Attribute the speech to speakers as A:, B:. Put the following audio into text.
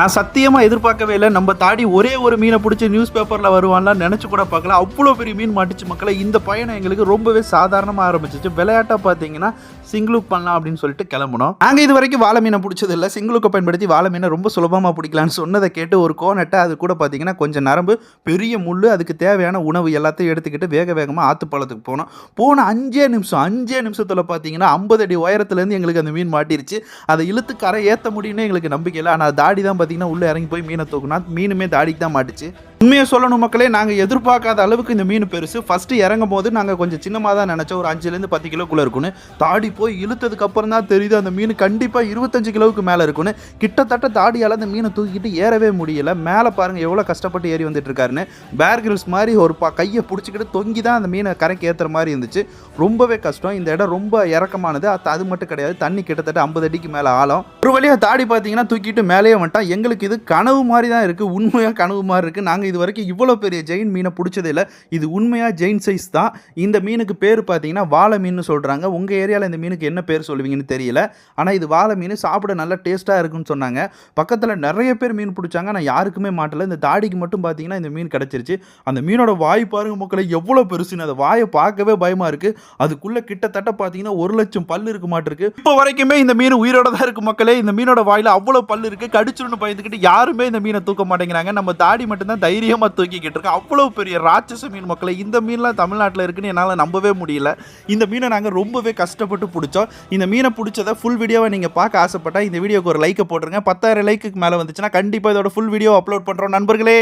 A: நான் சத்தியமாக எதிர்பார்க்கவே இல்லை. நம்ம தாடி ஒரே ஒரு மீனை பிடிச்சி நியூஸ் பேப்பரில் வருவான்லாம் நினச்சி கூட பார்க்கல. அவ்வளோ பெரிய மீன் மாட்டிச்சு மக்களை. இந்த பயணம் எங்களுக்கு ரொம்பவே சாதாரணமாக ஆரம்பிச்சிச்சு. விளையாட்டாக பார்த்தீங்கன்னா சிங்கிளுக்கு பண்ணலாம் அப்படின்னு சொல்லிட்டு கிளம்பணும் நாங்கள் இது வரைக்கும் வாழை மீனை பிடிச்சது இல்லை. சிங்கிளுக்கு பயன்படுத்தி வாழை மீனை ரொம்ப சுலபமாக பிடிக்கலான்னு சொன்னதை கேட்டு ஒரு கோனட்டை அது கூட பார்த்தீங்கன்னா கொஞ்சம் நரம்பு பெரிய முள் அதுக்கு தேவையான உணவு எல்லாத்தையும் எடுத்துக்கிட்டு வேக வேகமாக ஆற்றுப்பாலத்துக்கு போனோம். போன அஞ்சே நிமிஷம் அஞ்சே நிமிஷத்தில் பார்த்தீங்கன்னா ஐம்பது அடி உயரத்துலேருந்து எங்களுக்கு அந்த மீன் மாட்டிருச்சு. அதை இழுத்து கரை ஏற்ற முடியும்னு எங்களுக்கு நம்பிக்கை இல்லை. ஆனால் தாடி தான் பார்த்தீங்கன்னா உள்ளே இறங்கி போய் மீனை தூக்குனா மீனுமே தாடிக்கு தான் மாட்டுச்சு. உண்மையை சொல்லணும் மக்களே நாங்கள் எதிர்பார்க்காத அளவுக்கு இந்த மீன் பெருசு. ஃபஸ்ட்டு இறங்கும் போது நாங்கள் கொஞ்சம் சின்னமாக தான் நினச்சோம். ஒரு அஞ்சுலேருந்து பத்து கிலோக்குள்ளே இருக்குன்னு தாடி போய் இழுத்ததுக்கு அப்புறம் தான் தெரியுது அந்த மீன் கண்டிப்பாக இருபத்தஞ்சு கிலோவுக்கு மேலே இருக்குன்னு கிட்டத்தட்ட தாடியால் அந்த மீனை தூக்கிட்டு ஏறவே முடியல. மேலே பாருங்கள் எவ்வளோ கஷ்டப்பட்டு ஏறி வந்துட்டு இருக்காருன்னு பேர்கிரில்ஸ் மாதிரி ஒரு பா கையை பிடிச்சிக்கிட்டு தொங்கி தான் அந்த மீனை கரைக்கு ஏற்றுற மாதிரி இருந்துச்சு. ரொம்பவே கஷ்டம். இந்த இடம் ரொம்ப இறக்கமானது. அது அது மட்டும் கிடையாது. தண்ணி கிட்டத்தட்ட ஐம்பது அடிக்கு மேலே ஆழம். ஒரு வழியாக தாடி பார்த்தீங்கன்னா தூக்கிட்டு மேலேயே வந்துட்டான். எங்களுக்கு இது கனவு மாதிரி தான் இருக்குது உண்மையாக கனவு மாதிரி இருக்குது நாங்கள் இது வரைக்கும் இவ்வளோ பெரிய ஜெயின் மீனை பிடிச்சதே இல்லை. இது உண்மையாக ஜெயின் சைஸ் தான். இந்த மீனுக்கு பேர் பார்த்தீங்கன்னா வாழை மீன் சொல்கிறாங்க உங்கள் ஏரியாவில் இந்த மீனுக்கு என்ன பேர் சொல்லுவீங்கன்னு தெரியல. ஆனால் இது வாழை மீன் சாப்பிட நல்லா டேஸ்ட்டாக இருக்குன்னு சொன்னாங்க. பக்கத்தில் நிறைய பேர் மீன் பிடிச்சாங்க. ஆனால் யாருக்குமே மாட்டல. இந்த தாடிக்கு மட்டும் பார்த்தீங்கன்னா இந்த மீன் கிடச்சிருச்சு. அந்த மீனோட வாய் பாருங்க மக்களை எவ்வளோ பெருசுன்னு. அந்த வாயை பார்க்கவே பயமாக இருக்குது அதுக்குள்ளே கிட்டத்தட்ட பார்த்தீங்கன்னா ஒரு லட்சம் பல் இருக்க மாட்டிருக்கு இப்போ வரைக்குமே இந்த மீன் உயிரோட தான் இருக்கு மக்களே. இந்த மீனோட வாயில் அவ்வளோ பல் இருக்குது கடிச்சிருன்னு பயந்துக்கிட்டு யாருமே இந்த மீனை தூக்க மாட்டேங்கிறாங்க. நம்ம தாடி மட்டும்தான் தைரியமாக தூக்கிக்கிட்டு இருக்கு அவ்வளோ பெரிய ராட்சச மீன் மக்களை இந்த மீன்லாம் தமிழ்நாட்டில் இருக்குன்னு என்னால் நம்பவே முடியல. இந்த மீனை நாங்கள் ரொம்பவே கஷ்டப்பட்டு பிடிச்சோம். இந்த மீனை பிடிச்சதை ஃபுல் வீடியோவை நீங்கள் பார்க்க ஆசைப்பட்டால் இந்த வீடியோக்கு ஒரு லைக்கை போட்டுருங்க. பத்தாயிரம் லைக்குக்கு மேலே வந்துச்சுன்னா கண்டிப்பாக இதோட ஃபுல் வீடியோ அப்லோட் பண்ணுறோம் நண்பர்களே.